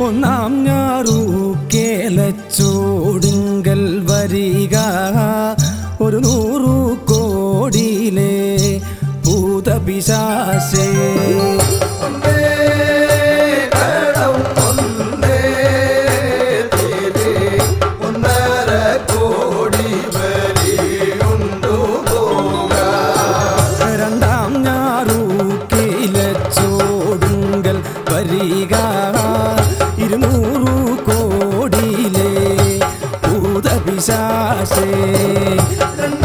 ഒന്നാം ഞാറു കേലച്ചോടുങ്കൽ വരിക. ഒരു നൂറു കോടിയിലെ ഭൂതപിശാശേ. ഭൂതപിശാശേ മൂന്നാം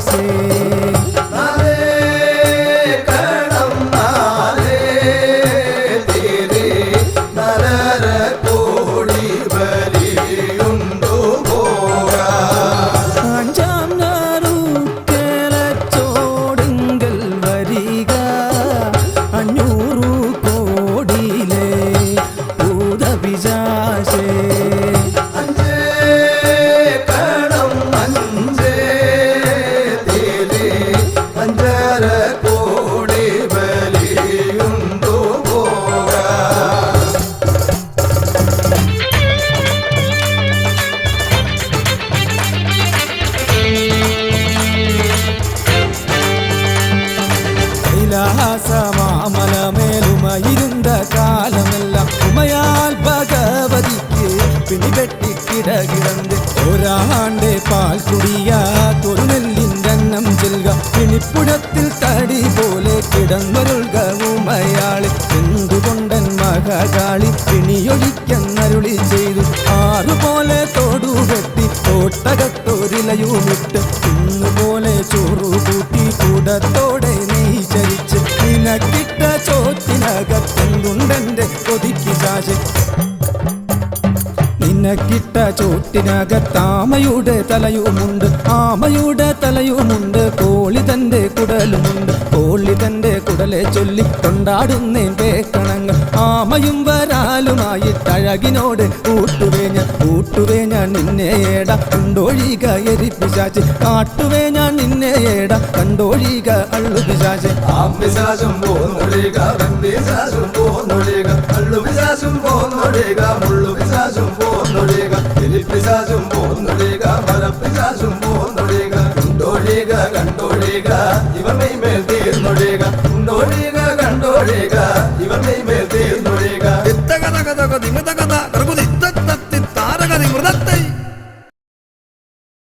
ഭൂതപിശാശേ இருந்த காலமெல்லாம் உமையால் பகவதிக்கு பிணி வெட்டி கிடகிடந்து ஒரு ஆண்டே பால் குடியா പിണിപ്പുഴത്തിൽ തടി പോലെ കിടന്നൊരുൾകവും അയാളെ എന്തുകൊണ്ടൻ മഹാകാളി പിണിയൊഴിക്കന്നരുളി ചെയ്തു. ആറുപോലെ തൊടുകെട്ടി തോട്ടകത്തൊരിലയുമിട്ട് ഇന്നുപോലെ ചോറു കൂട്ടി കൂടത്തോടെ നീ ചരിച്ച് നിനക്കിട്ട ചോറ്റിനകത്തെന്തുണ്ടെന്റെ കൊതിക്കു ശാശ നിനക്കിട്ട ചോട്ടിനകത്താമയുടെ തലയുമുണ്ട്. ആമയുടെ തലയുമുണ്ട്. കോളി തന്റെ കുടലുമുണ്ട്. കോളി തന്റെ കുടലെ ചൊല്ലി കൊണ്ടാടുന്നേ പേക്കണങ്ങൾ. ആമയും വരാലുമായി തഴകിനോട് ഊട്ടുവേ ഞാൻ ഊട്ടുവേ ഞാൻ നിന്നെ ഏട. കണ്ടോഴിക എരിപ്പിശാച്ച് കാട്ടുവേ ഞാൻ നിന്നെ ഏട. കണ്ടോഴിക അള്ളു പിശാച്ച്. ഇവ മെയ്മേൽ തീർന്നൊഴിക. കണ്ടോഴിക കണ്ടോഴിക ഇവർ മെയ്മേൽ തീർന്നു